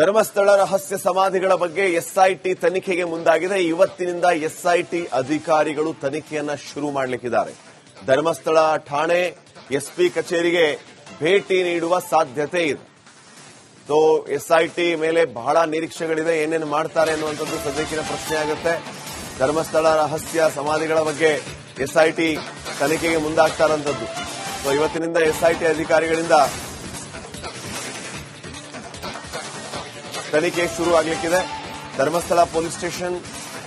ಧರ್ಮಸ್ಥಳ ರಹಸ್ಯ ಸಮಾಧಿಗಳ ಬಗ್ಗೆ ಎಸ್ಐಟಿ ತನಿಖೆಗೆ ಮುಂದಾಗಿದೆ. ಇವತ್ತಿನಿಂದ ಎಸ್ಐಟಿ ಅಧಿಕಾರಿಗಳು ತನಿಖೆಯನ್ನ ಶುರು ಮಾಡಲಿಕ್ಕಿದ್ದಾರೆ. ಧರ್ಮಸ್ಥಳ ಠಾಣೆ ಎಸ್ಪಿ ಕಚೇರಿಗೆ ಭೇಟಿ ನೀಡುವ ಸಾಧ್ಯತೆ ಇದೆ. ಸೊ ಎಸ್ಐಟಿ ಮೇಲೆ ಬಹಳ ನಿರೀಕ್ಷೆಗಳಿದೆ. ಏನೇನು ಮಾಡ್ತಾರೆ ಅನ್ನುವಂಥದ್ದು ಸದ್ಯಕ್ಕಿನ ಪ್ರಶ್ನೆ ಆಗುತ್ತೆ. ಧರ್ಮಸ್ಥಳ ರಹಸ್ಯ ಸಮಾಧಿಗಳ ಬಗ್ಗೆ ಎಸ್ಐಟಿ ತನಿಖೆಗೆ ಮುಂದಾಗ್ತಾರಂಥದ್ದು ಸೊ ಇವತ್ತಿನಿಂದ ಎಸ್ಐಟಿ ಅಧಿಕಾರಿಗಳಿಂದ ತನಿಖೆ ಶುರು ಆಗಲಿಕ್ಕಿದೆ ಧರ್ಮಸ್ಥಳ ಪೊಲೀಸ್ ಸ್ಟೇಷನ್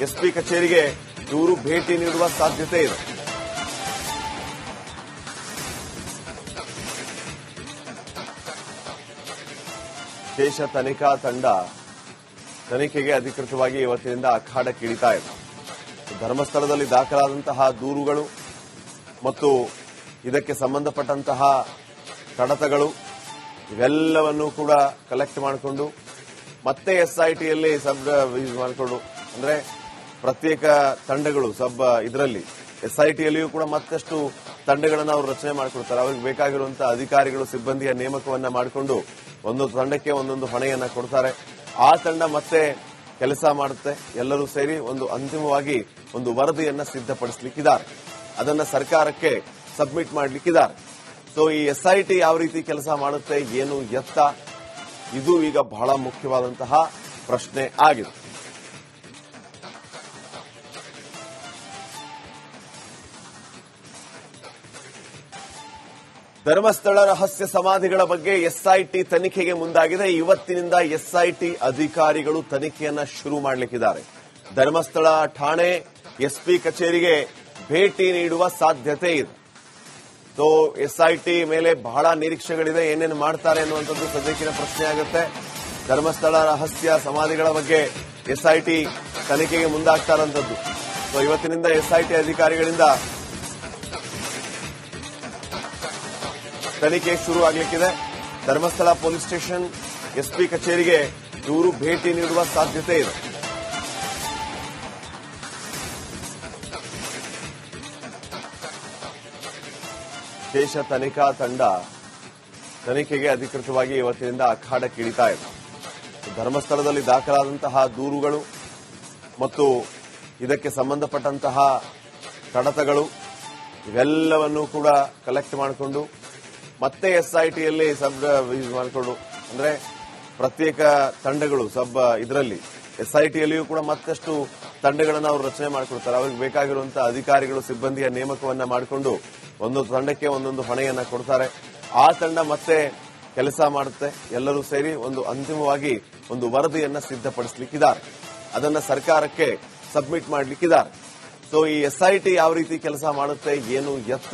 ಎಸ್ಪಿ ಕಚೇರಿಗೆ ದೂರು ಭೇಟಿ ನೀಡುವ ಸಾಧ್ಯತೆ ಇದೆ. ವಿಶೇಷ ತನಿಖಾ ತಂಡ ತನಿಖೆಗೆ ಅಧಿಕೃತವಾಗಿ ಇವತ್ತಿನಿಂದ ಅಖಾಡಕ್ಕಿಳಿತಾ ಇದೆ. ಧರ್ಮಸ್ಥಳದಲ್ಲಿ ದಾಖಲಾದಂತಹ ದೂರುಗಳು ಮತ್ತು ಇದಕ್ಕೆ ಸಂಬಂಧಪಟ್ಟಂತಹ ಕಡತಗಳು ಇವೆಲ್ಲವನ್ನೂ ಕೂಡ ಕಲೆಕ್ಟ್ ಮಾಡಿಕೊಂಡು ಮತ್ತೆ ಎಸ್ ಐ ಎಸ್ಐಟಿಯಲ್ಲಿ ಸಬ್ ಯೂಸ್ ಮಾಡಿಕೊಂಡು, ಅಂದ್ರೆ ಪ್ರತ್ಯೇಕ ತಂಡಗಳು ಸಬ್ ಇದರಲ್ಲಿ ಎಸ್ ಐ ಟಿಯಲ್ಲಿಯೂ ಕೂಡ ಮತ್ತಷ್ಟು ತಂಡಗಳನ್ನು ಅವರು ರಚನೆ ಮಾಡಿಕೊಡ್ತಾರೆ. ಅವ್ರಿಗೆ ಬೇಕಾಗಿರುವಂತಹ ಅಧಿಕಾರಿಗಳು, ಸಿಬ್ಬಂದಿಯ ನೇಮಕವನ್ನ ಮಾಡಿಕೊಂಡು ಒಂದೊಂದು ತಂಡಕ್ಕೆ ಒಂದೊಂದು ಹೊಣೆಯನ್ನ ಕೊಡ್ತಾರೆ. ಆ ತಂಡ ಮತ್ತೆ ಕೆಲಸ ಮಾಡುತ್ತೆ. ಎಲ್ಲರೂ ಸೇರಿ ಒಂದು ಅಂತಿಮವಾಗಿ ಒಂದು ವರದಿಯನ್ನ ಸಿದ್ಧಪಡಿಸಲಿಕ್ಕಿದ್ದಾರೆ. ಅದನ್ನ ಸರ್ಕಾರಕ್ಕೆ ಸಬ್ಮಿಟ್ ಮಾಡಲಿಕ್ಕಿದ್ದಾರೆ. ಸೊ ಈ ಎಸ್ಐಟಿ ಯಾವ ರೀತಿ ಕೆಲಸ ಮಾಡುತ್ತೆ, ಏನು ಎತ್ತ ಇದು ಈಗ ಬಹಳ ಮುಖ್ಯವಾದಂತಹ ಪ್ರಶ್ನೆ ಆಗಿದೆ. ಧರ್ಮಸ್ಥಳ ರಹಸ್ಯ ಸಮಾಧಿಗಳ ಬಗ್ಗೆ ಎಸ್ಐಟಿ ತನಿಖೆಗೆ ಮುಂದಾಗಿದೆ. ಇವತ್ತಿನಿಂದ ಎಸ್ಐಟಿ ಅಧಿಕಾರಿಗಳು ತನಿಖೆಯನ್ನ ಶುರು ಮಾಡಲಿಕ್ಕಿದ್ದಾರೆ. ಧರ್ಮಸ್ಥಳ ಠಾಣೆ ಎಸ್ಪಿ ಕಚೇರಿಗೆ ಭೇಟಿ ನೀಡುವ ಸಾಧ್ಯತೆ ಇದೆ. ಸೊ ಎಸ್ಐಟಿ ಮೇಲೆ ಬಹಳ ನಿರೀಕ್ಷೆಗಳಿದೆ ಏನೇನು ಮಾಡ್ತಾರೆ ಅನ್ನುವಂಥದ್ದು ಸದ್ಯಕ್ಕಿನ ಪ್ರಶ್ನೆ ಆಗುತ್ತೆ. ಧರ್ಮಸ್ಥಳ, ರಹಸ್ಯ, ಸಮಾಧಿಗಳ ಬಗ್ಗೆ ಎಸ್ಐಟಿ ತನಿಖೆಗೆ ಮುಂದಾಗ್ತಾರಂಥದ್ದು ಸೊ ಇವತ್ತಿನಿಂದ ಎಸ್ಐಟಿ ಅಧಿಕಾರಿಗಳಿಂದ ತನಿಖೆ ಶುರು ಆಗಲಿಕ್ಕಿದೆ. ಧರ್ಮಸ್ಥಳ ಪೊಲೀಸ್ ಸ್ಟೇಷನ್ ಎಸ್ಪಿ ಕಚೇರಿಗೆ ದೂರು ಭೇಟಿ ನೀಡುವ ಸಾಧ್ಯತೆ ಇದೆ. ವಿಶೇಷ ತನಿಖಾ ತಂಡ ತನಿಖೆಗೆ ಅಧಿಕೃತವಾಗಿ ಇವತ್ತಿನಿಂದ ಅಖಾಡಕ್ಕಿಳಿತಾ ಇದೆ. ಧರ್ಮಸ್ಥಳದಲ್ಲಿ ದಾಖಲಾದಂತಹ ದೂರುಗಳು ಮತ್ತು ಇದಕ್ಕೆ ಸಂಬಂಧಪಟ್ಟಂತಹ ಕಡತಗಳು ಇವೆಲ್ಲವನ್ನೂ ಕೂಡ ಕಲೆಕ್ಟ್ ಮಾಡಿಕೊಂಡು ಮತ್ತೆ ಎಸ್ಐಟಿಯಲ್ಲಿ ಸಬ್ ಯೂಸ್ ಮಾಡಿಕೊಂಡು ಅಂದ್ರೆ ಪ್ರತ್ಯೇಕ ತಂಡಗಳು ಸಬ್ ಇದರಲ್ಲಿ ಎಸ್ಐಟಿಯಲ್ಲಿಯೂ ಕೂಡ ಮತ್ತಷ್ಟು ತಂಡಗಳನ್ನು ಅವರು ರಚನೆ ಮಾಡಿಕೊಡ್ತಾರೆ. ಅವ್ರಿಗೆ ಬೇಕಾಗಿರುವಂತಹ ಅಧಿಕಾರಿಗಳು, ಸಿಬ್ಬಂದಿಯ ನೇಮಕವನ್ನ ಮಾಡಿಕೊಂಡು ಒಂದೊಂದು ತಂಡಕ್ಕೆ ಒಂದೊಂದು ಹೊಣೆಯನ್ನ ಕೊಡ್ತಾರೆ. ಆ ತಂಡ ಮತ್ತೆ ಕೆಲಸ ಮಾಡುತ್ತೆ. ಎಲ್ಲರೂ ಸೇರಿ ಒಂದು ಅಂತಿಮವಾಗಿ ಒಂದು ವರದಿಯನ್ನ ಸಿದ್ಧಪಡಿಸಲಿಕ್ಕಿದ್ದಾರೆ. ಅದನ್ನ ಸರ್ಕಾರಕ್ಕೆ ಸಬ್ಮಿಟ್ ಮಾಡಲಿಕ್ಕಿದ್ದಾರೆ. ಸೊ ಈ ಎಸ್ಐಟಿ ಯಾವ ರೀತಿ ಕೆಲಸ ಮಾಡುತ್ತೆ, ಏನು ಎತ್ತ,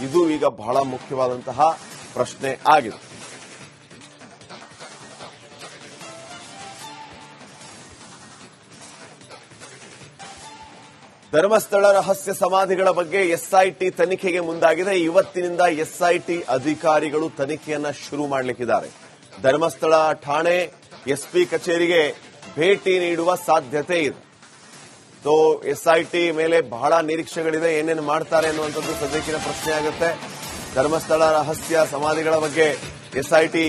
ಇದು ಈಗ ಬಹಳ ಮುಖ್ಯವಾದಂತಹ ಪ್ರಶ್ನೆ ಆಗಿದೆ. ಧರ್ಮಸ್ಥಳ ರಹಸ್ಯ ಸಮಾಧಿಗಳ ಬಗ್ಗೆ ಎಸ್ಐಟಿ ತನಿಖೆಗೆ ಮುಂದಾಗಿದೆ. ಇವತ್ತಿನಿಂದ ಎಸ್ಐಟಿ ಅಧಿಕಾರಿಗಳು ತನಿಖೆಯನ್ನ ಶುರು ಮಾಡಲಿಕ್ಕಿದ್ದಾರೆ. ಧರ್ಮಸ್ಥಳ ಠಾಣೆ ಎಸ್ಪಿ ಕಚೇರಿಗೆ ಭೇಟಿ ನೀಡುವ ಸಾಧ್ಯತೆ ಇದೆ. ಸೊ ಎಸ್ಐಟಿ ಮೇಲೆ ಬಹಳ ನಿರೀಕ್ಷೆಗಳಿದೆ. ಏನೇನು ಮಾಡ್ತಾರೆ ಅನ್ನುವಂಥದ್ದು ಸದ್ಯಕ್ಕಿನ ಪ್ರಶ್ನೆ ಆಗುತ್ತೆ. ಧರ್ಮಸ್ಥಳ ರಹಸ್ಯ ಸಮಾಧಿಗಳ ಬಗ್ಗೆ ಎಸ್ಐಟಿ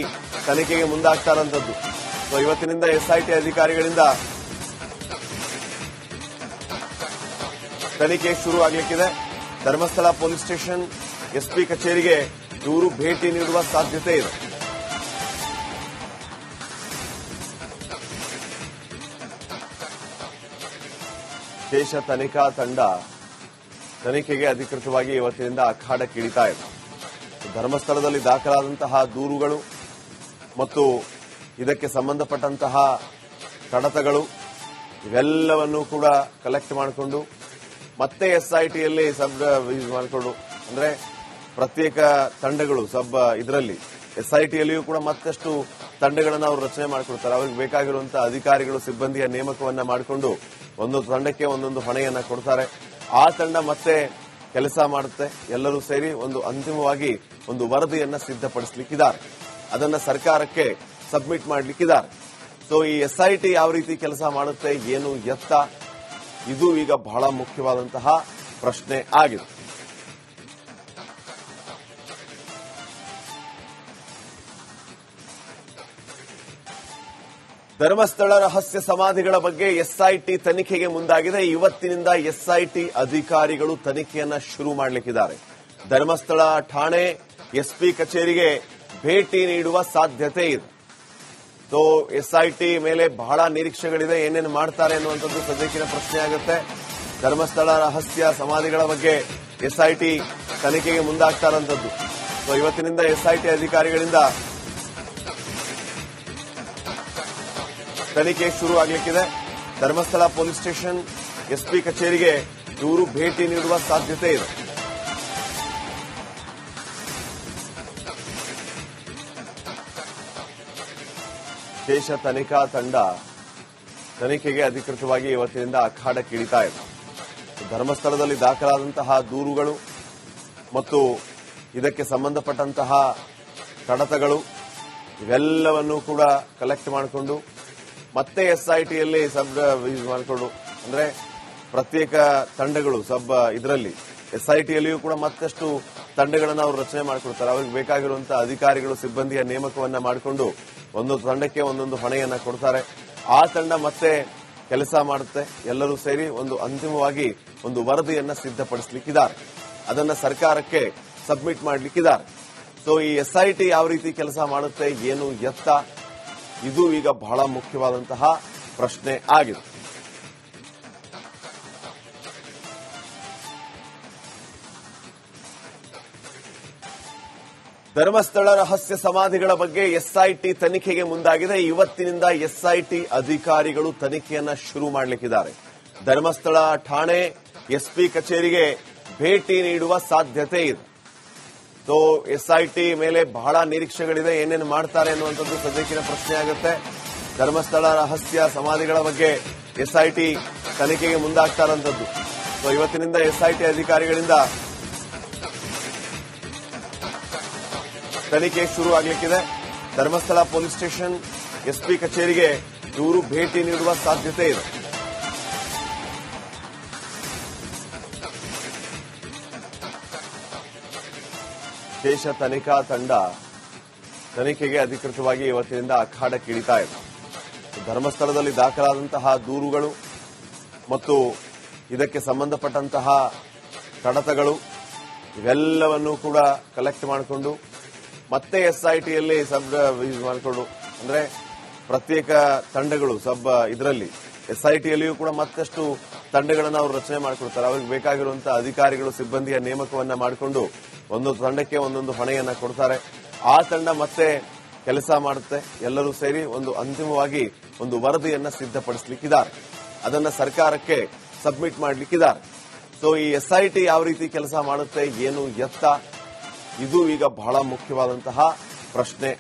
ತನಿಖೆಗೆ ಮುಂದಾಗ್ತಾರಂಥದ್ದು ಸೊ ಇವತ್ತಿನಿಂದ ಎಸ್ಐಟಿ ಅಧಿಕಾರಿಗಳಿಂದ ತನಿಖೆ ಶುರು ಆಗಲಿಕ್ಕಿದೆ ಧರ್ಮಸ್ಥಳ ಪೊಲೀಸ್ ಸ್ಟೇಷನ್ ಎಸ್ಪಿ ಕಚೇರಿಗೆ ದೂರು ಭೇಟಿ ನೀಡುವ ಸಾಧ್ಯತೆ ಇದೆ. ವಿಶೇಷ ತನಿಖಾ ತಂಡ ತನಿಖೆಗೆ ಅಧಿಕೃತವಾಗಿ ಇವತ್ತಿನಿಂದ ಅಖಾಡಕ್ಕಿಳಿತಾ ಇದೆ. ಧರ್ಮಸ್ಥಳದಲ್ಲಿ ದಾಖಲಾದಂತಹ ದೂರುಗಳು ಮತ್ತು ಇದಕ್ಕೆ ಸಂಬಂಧಪಟ್ಟಂತಹ ಕಡತಗಳು ಇವೆಲ್ಲವನ್ನೂ ಕೂಡ ಕಲೆಕ್ಟ್ ಮಾಡಿಕೊಂಡು ಮತ್ತೆ ಎಸ್ ಐ ಎಸ್ಐಟಿಯಲ್ಲಿ ಸಬ್ ಯೂಸ್ ಮಾಡಿಕೊಂಡು, ಅಂದ್ರೆ ಪ್ರತ್ಯೇಕ ತಂಡಗಳು, ಸಬ್ ಇದರಲ್ಲಿ ಎಸ್ ಐ ಟಿಯಲ್ಲಿಯೂ ಕೂಡ ಮತ್ತಷ್ಟು ತಂಡಗಳನ್ನು ಅವರು ರಚನೆ ಮಾಡಿಕೊಡ್ತಾರೆ. ಅವ್ರಿಗೆ ಬೇಕಾಗಿರುವಂತಹ ಅಧಿಕಾರಿಗಳು, ಸಿಬ್ಬಂದಿಯ ನೇಮಕವನ್ನ ಮಾಡಿಕೊಂಡು ಒಂದೊಂದು ತಂಡಕ್ಕೆ ಒಂದೊಂದು ಹೊಣೆಯನ್ನ ಕೊಡ್ತಾರೆ. ಆ ತಂಡ ಮತ್ತೆ ಕೆಲಸ ಮಾಡುತ್ತೆ. ಎಲ್ಲರೂ ಸೇರಿ ಒಂದು ಅಂತಿಮವಾಗಿ ಒಂದು ವರದಿಯನ್ನ ಸಿದ್ಧಪಡಿಸಲಿಕ್ಕಿದ್ದಾರೆ. ಅದನ್ನ ಸರ್ಕಾರಕ್ಕೆ ಸಬ್ಮಿಟ್ ಮಾಡಲಿಕ್ಕಿದ್ದಾರೆ. ಸೊ ಈ ಎಸ್ಐಟಿ ಯಾವ ರೀತಿ ಕೆಲಸ ಮಾಡುತ್ತೆ, ಏನು ಎತ್ತ ಇದು ಈಗ ಬಹಳ ಮುಖ್ಯವಾದಂತಹ ಪ್ರಶ್ನೆ ಆಗಿದೆ. ಧರ್ಮಸ್ಥಳ ರಹಸ್ಯ ಸಮಾಧಿಗಳ ಬಗ್ಗೆ ಎಸ್ಐಟಿ ತನಿಖೆಗೆ ಮುಂದಾಗಿದೆ. ಇವತ್ತಿನಿಂದ ಎಸ್ಐಟಿ ಅಧಿಕಾರಿಗಳು ತನಿಖೆಯನ್ನ ಶುರು ಮಾಡಲಿಕ್ಕಿದ್ದಾರೆ. ಧರ್ಮಸ್ಥಳ ಠಾಣೆ ಎಸ್ಪಿ ಕಚೇರಿಗೆ ಭೇಟಿ ನೀಡುವ ಸಾಧ್ಯತೆ ಇದೆ. ಸೊ ಎಸ್ ಐ ಟಿ ಮೇಲೆ ಬಹಳ ನಿರೀಕ್ಷೆಗಳಿದೆ ಏನೇನು ಮಾಡ್ತಾರೆ ಅನ್ನುವಂಥದ್ದು ಸದ್ಯಕ್ಕಿನ ಪ್ರಶ್ನೆ ಆಗುತ್ತೆ. ಧರ್ಮಸ್ಥಳ, ರಹಸ್ಯ, ಸಮಾಧಿಗಳ ಬಗ್ಗೆ ಎಸ್ಐಟಿ ತನಿಖೆಗೆ ಮುಂದಾಗ್ತಾರಂಥದ್ದು ಸೊ ಇವತ್ತಿನಿಂದ ಎಸ್ಐಟಿ ಅಧಿಕಾರಿಗಳಿಂದ ತನಿಖೆ ಶುರು ಆಗಲಿಕ್ಕಿದೆ. ಧರ್ಮಸ್ಥಳ ಪೊಲೀಸ್ ಸ್ಟೇಷನ್ ಎಸ್ಪಿ ಕಚೇರಿಗೆ ದೂರು ಭೇಟಿ ನೀಡುವ ಸಾಧ್ಯತೆ ಇದೆ. ದೇಶ ತನಿಖಾ ತಂಡ ತನಿಖೆಗೆ ಅಧಿಕೃತವಾಗಿ ಇವತ್ತಿನಿಂದ ಅಖಾಡಕ್ಕಿಳಿತಾ ಇದೆ. ಧರ್ಮಸ್ಥಳದಲ್ಲಿ ದಾಖಲಾದಂತಹ ದೂರುಗಳು ಮತ್ತು ಇದಕ್ಕೆ ಸಂಬಂಧಪಟ್ಟಂತಹ ಕಡತಗಳು ಇವೆಲ್ಲವನ್ನೂ ಕೂಡ ಕಲೆಕ್ಟ್ ಮಾಡಿಕೊಂಡು ಮತ್ತೆ ಎಸ್ಐಟಿಯಲ್ಲಿ ಸಬ್ ಯೂಸ್ ಮಾಡಿಕೊಂಡು ಅಂದ್ರೆ ಪ್ರತ್ಯೇಕ ತಂಡಗಳು ಸಬ್, ಇದರಲ್ಲಿ ಎಸ್ಐಟಿಯಲ್ಲಿಯೂ ಕೂಡ ಮತ್ತಷ್ಟು ತಂಡಗಳನ್ನು ಅವರು ರಚನೆ ಮಾಡಿಕೊಡ್ತಾರೆ. ಅವ್ರಿಗೆ ಬೇಕಾಗಿರುವಂತಹ ಅಧಿಕಾರಿಗಳು, ಸಿಬ್ಬಂದಿಯ ನೇಮಕವನ್ನ ಮಾಡಿಕೊಂಡು ಒಂದೊಂದು ತಂಡಕ್ಕೆ ಒಂದೊಂದು ಹೊಣೆಯನ್ನ ಕೊಡ್ತಾರೆ. ಆ ತಂಡ ಮತ್ತೆ ಕೆಲಸ ಮಾಡುತ್ತೆ. ಎಲ್ಲರೂ ಸೇರಿ ಒಂದು ಅಂತಿಮವಾಗಿ ಒಂದು ವರದಿಯನ್ನ ಸಿದ್ಧಪಡಿಸಲಿಕ್ಕಿದ್ದಾರೆ. ಅದನ್ನ ಸರ್ಕಾರಕ್ಕೆ ಸಬ್ಮಿಟ್ ಮಾಡಲಿಕ್ಕಿದ್ದಾರೆ. ಸೊ ಈ ಎಸ್ಐಟಿ ಯಾವ ರೀತಿ ಕೆಲಸ ಮಾಡುತ್ತೆ, ಏನು ಎತ್ತ, ಇದು ಈಗ ಬಹಳ ಮುಖ್ಯವಾದಂತಹ ಪ್ರಶ್ನೆ ಆಗಿದೆ. ಧರ್ಮಸ್ಥಳ ರಹಸ್ಯ ಸಮಾಧಿಗಳ ಬಗ್ಗೆ ಎಸ್ಐಟಿ ತನಿಖೆಗೆ ಮುಂದಾಗಿದೆ. ಇವತ್ತಿನಿಂದ ಎಸ್ಐಟಿ ಅಧಿಕಾರಿಗಳು ತನಿಖೆಯನ್ನ ಶುರು ಮಾಡಲಿಕ್ಕಿದ್ದಾರೆ. ಧರ್ಮಸ್ಥಳ ಠಾಣೆ ಎಸ್ಪಿ ಕಚೇರಿಗೆ ಭೇಟಿ ನೀಡುವ ಸಾಧ್ಯತೆ ಇದೆ. ಸೊ ಎಸ್ಐಟಿ ಮೇಲೆ ಬಹಳ ನಿರೀಕ್ಷೆಗಳಿದೆ. ಏನೇನು ಮಾಡ್ತಾರೆ ಅನ್ನುವಂಥದ್ದು ಸದ್ಯಕ್ಕಿನ ಪ್ರಶ್ನೆ ಆಗುತ್ತೆ. ಧರ್ಮಸ್ಥಳ ರಹಸ್ಯ ಸಮಾಧಿಗಳ ಬಗ್ಗೆ ಎಸ್ಐಟಿ ತನಿಖೆಗೆ ಮುಂದಾಗ್ತಾರಂಥದ್ದು ಸೊ ಇವತ್ತಿನಿಂದ ಎಸ್ಐಟಿ ಅಧಿಕಾರಿಗಳಿಂದ ತನಿಖೆ ಶುರು ಆಗಲಿಕ್ಕಿದೆ ಧರ್ಮಸ್ಥಳ ಪೊಲೀಸ್ ಸ್ಟೇಷನ್ ಎಸ್ಪಿ ಕಚೇರಿಗೆ ದೂರು ಭೇಟಿ ನೀಡುವ ಸಾಧ್ಯತೆ ಇದೆ. ವಿಶೇಷ ತನಿಖಾ ತಂಡ ತನಿಖೆಗೆ ಅಧಿಕೃತವಾಗಿ ಇವತ್ತಿನಿಂದ ಅಖಾಡಕ್ಕಿಳಿತಾ ಇದೆ. ಧರ್ಮಸ್ಥಳದಲ್ಲಿ ದಾಖಲಾದಂತಹ ದೂರುಗಳು ಮತ್ತು ಇದಕ್ಕೆ ಸಂಬಂಧಪಟ್ಟಂತಹ ಕಡತಗಳು ಇವೆಲ್ಲವನ್ನೂ ಕೂಡ ಕಲೆಕ್ಟ್ ಮಾಡಿಕೊಂಡು ಮತ್ತೆ ಎಸ್ ಐ ಟಿಯಲ್ಲಿ ಸಬ್ ಯೂಸ್ ಮಾಡಿಕೊಂಡು, ಅಂದ್ರೆ ಪ್ರತ್ಯೇಕ ತಂಡಗಳು ಸಬ್ ಇದರಲ್ಲಿ ಎಸ್ ಐ ಟಿಯಲ್ಲಿಯೂ ಕೂಡ ಮತ್ತಷ್ಟು ತಂಡಗಳನ್ನು ಅವರು ರಚನೆ ಮಾಡಿಕೊಡ್ತಾರೆ. ಅವ್ರಿಗೆ ಬೇಕಾಗಿರುವಂತಹ ಅಧಿಕಾರಿಗಳು, ಸಿಬ್ಬಂದಿಯ ನೇಮಕವನ್ನ ಮಾಡಿಕೊಂಡು ಒಂದೊಂದು ತಂಡಕ್ಕೆ ಒಂದೊಂದು ಹೊಣೆಯನ್ನ ಕೊಡ್ತಾರೆ. ಆ ತಂಡ ಮತ್ತೆ ಕೆಲಸ ಮಾಡುತ್ತೆ. ಎಲ್ಲರೂ ಸೇರಿ ಒಂದು ಅಂತಿಮವಾಗಿ ಒಂದು ವರದಿಯನ್ನ ಸಿದ್ಧಪಡಿಸಲಿಕ್ಕಿದ್ದಾರೆ. ಅದನ್ನ ಸರ್ಕಾರಕ್ಕೆ ಸಬ್ಮಿಟ್ ಮಾಡಲಿಕ್ಕಿದ್ದಾರೆ. ಸೊ ಈ ಎಸ್ಐಟಿ ಯಾವ ರೀತಿ ಕೆಲಸ ಮಾಡುತ್ತೆ, ಏನು ಎತ್ತ ಇದು ಈಗ ಬಹಳ ಮುಖ್ಯವಾದಂತಹ ಪ್ರಶ್ನೆ.